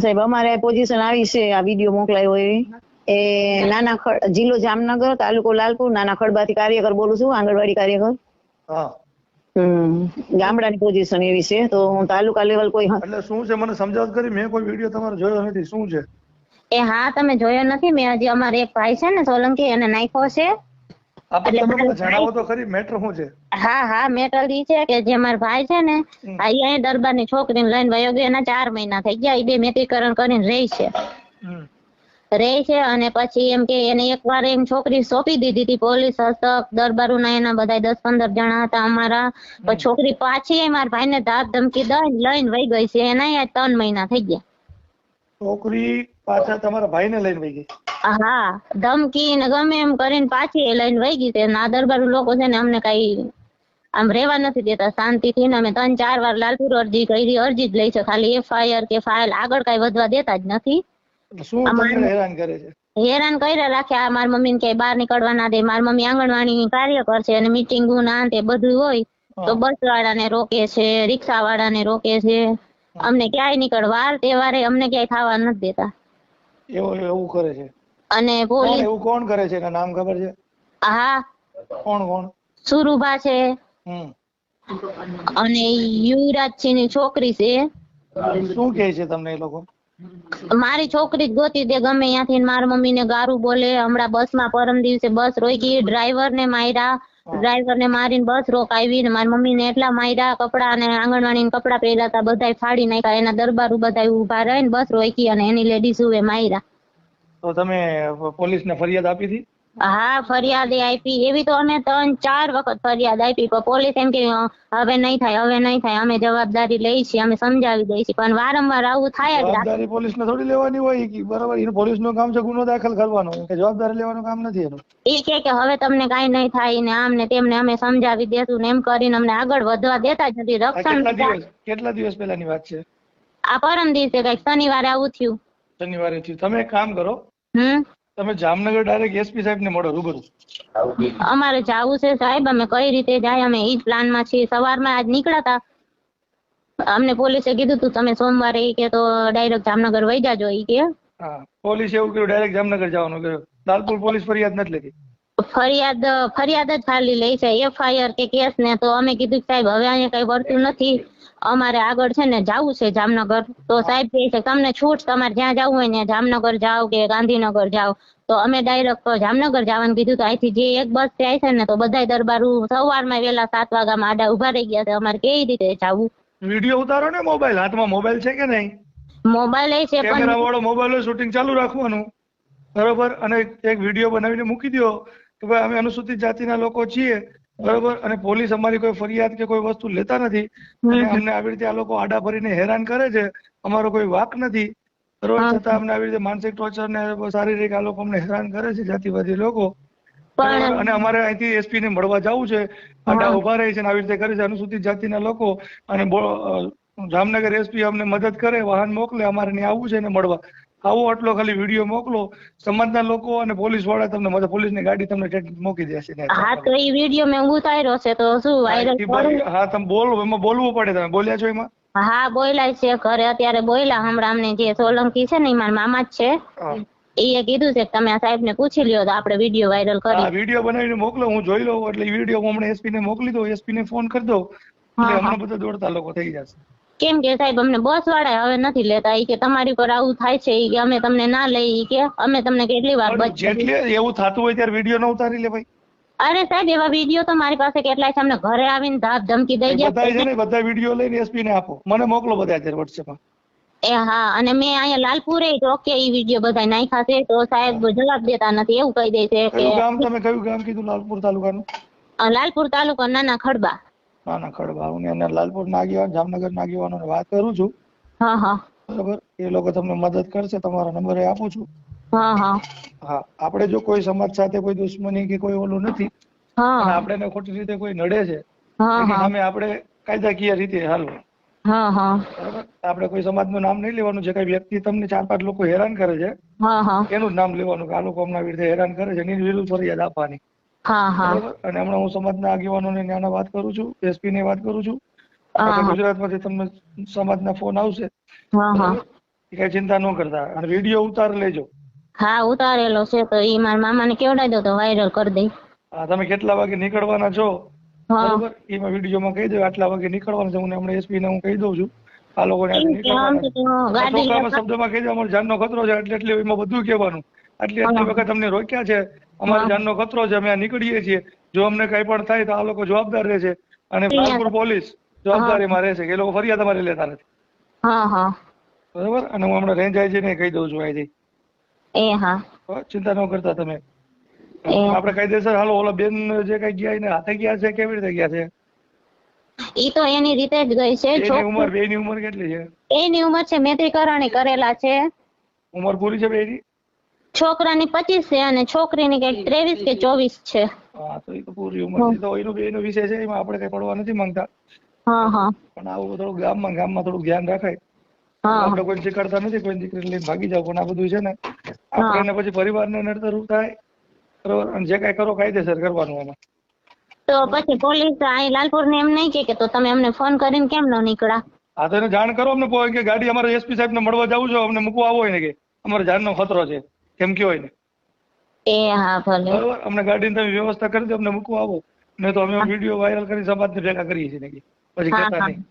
સાહેબ અમારે પોઝિશન આવી છે આ વીડિયો મોકલાયો એવી એ નાના ખડ જિલ્લો જામનગર તાલુકો લાલપુર નાના ખડબાથી કાર્યકર બોલું છું આંગણવાડી કાર્યકર. ગામડાની પોઝિશન એવી છે તો હું તાલુકા લેવલ કોઈ એટલે શું છે? મને સમજાવત કરી મેં કોઈ વીડિયો તમારો જોયો નથી. શું છે? એ હા તમે જોયો નથી. મેં હજી અમારે એક ભાઈ છે ને સોલંકી એને નાખ્યો છે. એટલે તમે મને જણાવો તો ખરી. મેટર શું છે? હા હા મેટલ ઈ છે કે જે મારા ભાઈ છે ને અહીંયા દરબારની છોકરીને લઈને વયો ગયો એના ચાર મહિના થઈ ગયા એ બે મેટ્રિકરણ કરીને રહી છે. રહે છે અને પછી એમ કે એને એકવાર એમ છોકરી સોંપી દીધી હતી પોલીસ હસ્તક દરબારુના એના બધા દસ પંદર જણા હતા અમારા. પછી છોકરી પાછી મારા મારા ભાઈને ધાક ધમકી દઈને લઈને વહી ગઈ છે એના અહીંયા ત્રણ મહિના થઈ ગયા. છોકરી પાછા તમારા ભાઈને લઈને વહી ગઈ? હા ધમકી ને ગમે એમ કરીને પાછી એ લઈને વહી ગઈ છે ના દરબાર લોકો છે ને અમને કઈ આમ રહેવા નથી દેતા શાંતિથી ને અમે ત્રણ ચાર વાર લાલપુર અરજી કરી અરજી જ લઈ છે. ખાલી એફઆઈઆર કે ફાઇલ આગળ કઈ વધવા દેતા જ નથી. શું હેરાન કરે છે? હેરાન કર્યા રાખ્યા મારી મમ્મી ને ક્યાંય બહાર નીકળવા ના દે મારી મમ્મી આંગણવાડી કાર્ય કરશે અને મીટિંગ ના તે બધું હોય તો. બસ વાળાને રોકે છે રિક્ષા વાળાને રોકે છે. અમને ક્યાંય નીકળ વાર તહેવારે અમને ક્યાંય ખાવા નથી દેતા. એવું એવું કરે છે? અને પોલીસ એવું કોણ કરે છે? એના નામ ખબર છે? હા. કોણ કોણ? સુરુભા છે. અને યુવરાજસિંહની છોકરી છે. શું કે છે તમને એ લોકો? મારી છોકરી જ ગોતી દે ગમે ત્યાંથી મારા મમ્મી ને ગારું બોલે. હમણાં બસમાં પરમ દિવસે બસ રોકી ડ્રાઈવર ને માર્યા. ડ્રાઈવર ને મારીને બસ રોકાવી ને મારી મમ્મી ને એટલા માર્યા કપડા અને આંગણવાડી ને કપડા પહેર્યા હતા બધા ફાડી નાખ્યા એના દરબાર બધા ઊભા રહીને બસ રોકી અને એની લેડીઝ એ માર્યા. તો તમે પોલીસને ફરિયાદ આપી હતી? હા ફરિયાદ આપી. એવી તો અમે ત્રણ ચાર વખત ફરિયાદ આપી. પણ પોલીસ એમ કે હવે નહીં થાય હવે નહીં થાય. અમે જવાબદારી લઈ છીએ અમે સમજાવી દઈએ છીએ. પણ વારંવાર આવું થાય જ રાખે. જવાબદારી પોલીસને થોડી લેવાની હોય કે બરાબર? એનું પોલીસનું કામ છે ગુનો દાખલ કરવાનો. કે જવાબદારી લેવાનું કામ નથી એનું. એ કે કે હવે તમને કાઈ નહીં થાય ને આમ ને તેમને અમે સમજાવી દેશું ને એમ કરીને અમને આગળ વધવા દેતા જ નથી. રક્ષણ દિવસ કેટલા દિવસ પહેલાની વાત છે? આ પરમ દિવસે કંઈક શનિવારે આવું થયું. શનિવારે થયું. તમે એક કામ કરો. હમ? તમે જામનગર ડાયરેક્ટ એસપી સાહેબ ને મળો રૂબરૂ. અમારે જાવું છે સાહેબ અમે કઈ રીતે જાય અમે ઈ જ પ્લાનમાં છીએ. સવારમાં આજ નીકળ્યા હતા અમને પોલીસે કીધું તું તમે સોમવારે કે તો ડાયરેક્ટ જામનગર વહી જાજો ઈ કે. હા પોલીસે એવું કર્યું ડાયરેક્ટ જામનગર જવાનું કહ્યું લાલપુર પોલીસ ફરિયાદ નથી લેતી ફરિયાદ ફરિયાદ જ ખાલી લઈ છે. એફઆઈઆર કે કેસ ને તો અમે કીધું સાહેબ હવે અહીંયા કઈ વળતું નથી. અમારે આગળ છે ને જવું છે જામનગર. તો સાહેબ કહે છે તમને છૂટ તમારે જ્યાં જવું હોય ને જામનગર જાઓ કે ગાંધીનગર જાઓ. તો અમે ડાયરેક્ટ જામનગર જવાનું કીધું તો અહીંથી જે એક બસ જાય છે ને તો બધા દરબારું સવારમાં વહેલા સાત વાગ્યામાં આડા ઊભા રહી ગયા છે. અમારે કેવી રીતે જવું? વીડિયો ઉતારો ને મોબાઈલ. હાથમાં મોબાઈલ છે કે નહીં? મોબાઈલ એ છે કેમેરા પણ વાળો મોબાઈલ શૂટિંગ ચાલુ રાખવાનું. બરોબર? અને એક વીડિયો બનાવીને મૂકી દો કે ભાઈ અમે અનુસૂચિત જાતિના લોકો છીએ બરોબર? અને પોલીસ અમારી કોઈ ફરિયાદ કે કોઈ વસ્તુ લેતા નથી. અમને આવી રીતે આ લોકો આડા ભરીને હેરાન કરે છે અમારો કોઈ વાક નથી. બરોબર? છતાં અમને આવી રીતે માનસિક ટોર્ચર ને શારીરિક આ લોકો અમને હેરાન કરે છે જાતિવાદી લોકો. અને અમારે અહીંથી એસપી ને મળવા જવું છે. આડા ઊભા રહે છે અને આવી રીતે કરે છે અનુસૂચિત જાતિના લોકો. અને જામનગર એસપી અમને મદદ કરે વાહન મોકલે અમારે ત્યાં આવવું છે ને મળવા. આવો આટલો ખાલી વીડિયો મોકલો. સમાજના લોકો અને પોલીસવાળા તમને મદદ પોલીસની ગાડી તમને મૂકી દેશે હા તો એ વીડિયો મેં ઉતાર્યો છે તો શું વાયરલ હા, એ તમે બોલો એમાં બોલવું પડે તમે બોલ્યા છો એમાં? હા બોયલા છે ઘરે અત્યારે બોયલા હમણાં અમને જે સોલંકી છે ને ઈ મારા મામા જ છે. એ કીધું છે કે તમે આ સાહેબ ને પૂછી લ્યો તો આપણે વીડિયો વાયરલ કરી વીડિયો બનાવીને મોકલો હું જોઈ લઉં એટલે વીડિયો હું હમણાં એસપી ને મોકલી દઉં એસપી ને ફોન કરી દઉં. એટલે. હમણાં બધા દોડતા લોકો થઈ જશે. કેમ કે સાહેબ અમને બસ વાળા હવે નથી લેતા. એ કે તમારી પર આવું થાય છે કે અમે તમને ના લઈ કે અમે તમને કેટલી વાર જેટલી એવું થતું હોય ત્યારે વીડિયો ન ઉતારી લે ભાઈ. અરે સાહેબ એવા વીડિયો તો મારી પાસે કેટલાય છે. અમને ઘરે આવીને ધાપ ધમકી દઈ બધા છે ગયા ને બધા વીડિયો લઈને એસપી ને આપો. મને મોકલો બધા અત્યારે વોટ્સએપમાં એ હા અને મેં અહીંયા લાલપુરે ઓકે ઈ વીડિયો બધા નાખ્યા છે. તો સાહેબ જવાબ દેતા નથી એવું કહી દે છે કે ગામ તમે કયું ગામ કીધું લાલપુર તાલુકાનું? લાલપુર તાલુકો નાના ખડબા. ના ના ખડબા હું એના લાલપુર ના આગેવાન જામનગર ના આગેવાનો વાત કરું છું. બરાબર? એ લોકો તમને મદદ કરશે તમારા નંબર આપું છું. હા આપણે જો કોઈ સમાજ સાથે કોઈ દુશ્મની કે કોઈ ઓલું નથી આપણે ખોટી રીતે કોઈ નડે છે સામે આપણે કાયદાકીય રીતે હાલવું. આપણે કોઈ સમાજનું નામ નહીં લેવાનું જે કઈ વ્યક્તિ તમને ચાર પાંચ લોકો હેરાન કરે છે એનું જ નામ લેવાનું કે આ લોકો અમના વિરુદ્ધ હેરાન કરે છે એની વિરુદ્ધ ફરિયાદ આપવાની. બરાબર? અને હમણાં હું સમાજના આગેવાનોને ત્યાંના વાત કરું છું એસપી ને વાત કરું છું. ગુજરાતમાંથી હા. ગુજરાતમાંથી તમને સમાજના ફોન આવશે. કઈ ચિંતા ન કરતા. અને વીડિયો ઉતાર લેજો. હા ઉતારેલો છે તો ઈ મારા મામાને કેવડાવી દો તો વાયરલ કરી દઈ. હા તમે કેટલા વાગે નીકળવાના છો? બરોબર? એમાં વિડીયોમાં કહી દો આટલા વાગે નીકળવાનું છે. હું હમણાં એસપી ને હું કહી દઉં છું. આ લોકો ને શબ્દમાં કહી દો અમારો જાનનો ખતરો છે એટલે એટલે એમાં બધું કહેવાનું. આટલી આટલી વખત અમને રોક્યા છે. અમારો. જાનનો ખતરો છે અમે નીકળીએ છીએ. જો અમને કઈ પણ થાય તો આ લોકો જવાબદાર રહેશે અને. નાગપુર પોલીસ જવાબદારીમાં રહેશે કે એ લોકો ફરિયાદ અમારે લેતા નથી. હા હા. બરોબર? અને હું હમણાં રેન્જ આઈ ને કહી દઉં છું એ હા. ચિંતા ન કરતા તમે. આપણે કાયદેસર હાલો ઓલા બેન જે કઈ ગયા એને હાથે ગયા છે કેવી રીતે ગયા છે? ઈ તો એની રીતે જ ગઈ છે એની ઉંમર બેની ઉંમર કેટલી છે? એની ઉંમર છે મેત્રીકરણ કરેલા છે. ઉંમર પૂરી છે બેની? છોકરાની પચીસ છે અને છોકરીની કંઈક ત્રેવીસ કે ચોવીસ છે. હા તો એ તો પૂરી ઉંમર તો એનો એનો વિષય છે એમાં આપણે કઈ પડવા નથી માંગતા. હા હા. પણ આવું થોડું ગામમાં ગામમાં થોડું ધ્યાન રાખાય. હા આપણે કોઈ શીખવાડતા નથી કોઈ દીકરી લઈને ભાગી જાવ પણ આ બધું છે ને આપણે પછી પરિવારને નડતર થાય બરોબર? અને જે કઈ કરો કાયદેસર કરવાનું એમાં તો પછી પોલીસ અહીં લાલપુર ને એમ નહીં કે કે તો તમે અમને ફોન કરીને કેમ ન નીકળ્યા? હા તો એને જાણ કરો અમને કે ગાડી અમારે એસપી સાહેબ ને મળવા જવું છે અમને મૂકવા આવો હોય ને કે. અમારે જાનનો ખતરો છે. એમ કહેવાય ને? એ હા ભલે. બરોબર? અમને ગાડીની તમે વ્યવસ્થા કરી દો અમને મૂકવા આવો. નહીં તો અમે વીડિયો વાયરલ કરી સમાજને ભેગા કરીએ છીએ ને પછી કહેતા નહીં.